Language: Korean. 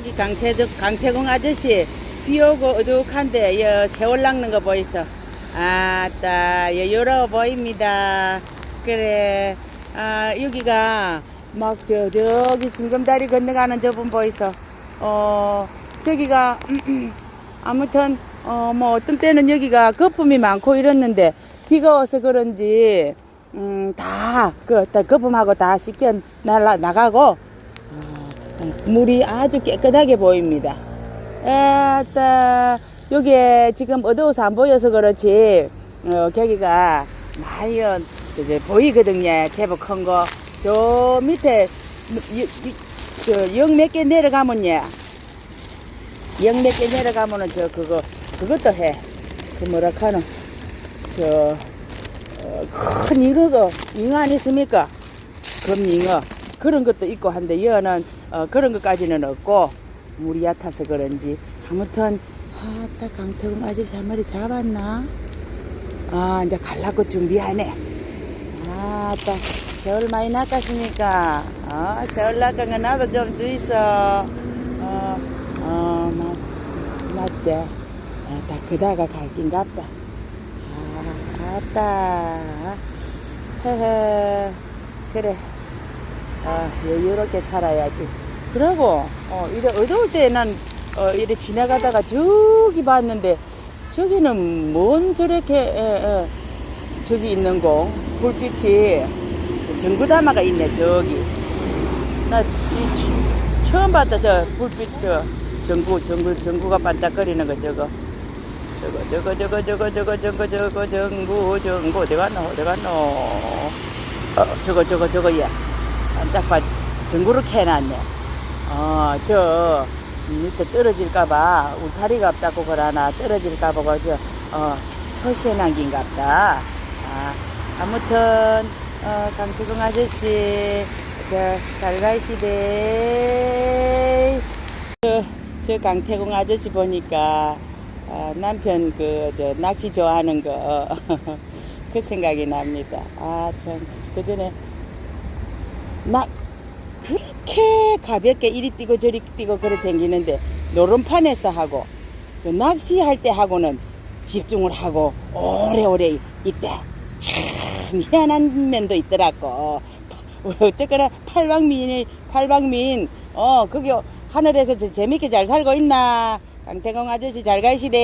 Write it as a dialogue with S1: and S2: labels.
S1: 저기 강태, 강태공 아저씨 비 오고 어둑한데 여 세월 낚는 거 보이소? 아따 여 요러 보입니다. 그래. 아 여기가 막 저 저기 징검다리 건너가는 저분 보이소? 어 저기가 아무튼 어 뭐 어떤 때는 여기가 거품이 많고 이랬는데 비가 와서 그런지 음다그 거품하고 다 씻겨 날라 나가고 어, 물이 아주 깨끗하게 보입니다. 에따 여기에 지금 어두워서 안 보여서 그렇지 어, 거기가 많이 저 보이거든요. 제법 큰 거. 저 밑에 저영 몇 개 내려가면요. 영몇 개 내려가면은 저 그거 그것도 해. 그 뭐라 카노 저 어, 큰 잉어가 잉어 아니습니까? 금잉어 그런 것도 있고 한데 여는 어, 그런 것까지는 없고 물이 얕아서 그런지 아무튼 아따 강태공 아저씨 한 마리 잡았나? 아 이제 갈라고 준비하네. 아따 세월 많이 낚았으니까 어, 세월 낚은 거 나도 좀 주이소. 어, 어, 맞, 맞지? 어, 다 그다가 갈긴갑다. 아, 아따. 헤헤. 그래. 아, 여유롭게 살아야지. 그러고, 어, 이래 어두울 때는, 어, 이래 지나가다가 저기 봤는데, 저기는 뭔 저렇게, 에, 에, 저기 있는 거, 불빛이, 전구다마가 있네, 저기. 나, 이, 처음 봤다, 저 불빛, 저, 전구, 전구, 전구가 반짝거리는 거, 저거. 저거, 저거, 저거, 저거, 저거, 저거, 저거, 전구, 전구, 어디 갔노, 어디 갔노. 어, 저거, 저거, 저거, 예. 반짝반 전구를 캐놨네. 어, 저 밑에 떨어질까봐 울타리가 없다고 그러나 떨어질까봐 그저 어 허시에 남긴갑다. 아, 아무튼 어, 강태공 아저씨 저 잘 가시대. 저, 저 강태공 아저씨 보니까 아, 남편 그 저 낚시 좋아하는 거 그 생각이 납니다. 아, 참 그 전에 나 그렇게 가볍게 이리 뛰고 저리 뛰고 그래 댕기는데 노름판에서 하고 그 낚시할 때 하고는 집중을 하고 오래오래 있대 참 희한한 면도 있더라고. 어쨌거나 팔방민이 팔방민 어 거기 하늘에서 저 재밌게 잘 살고 있나? 강태공 아저씨 잘 가시대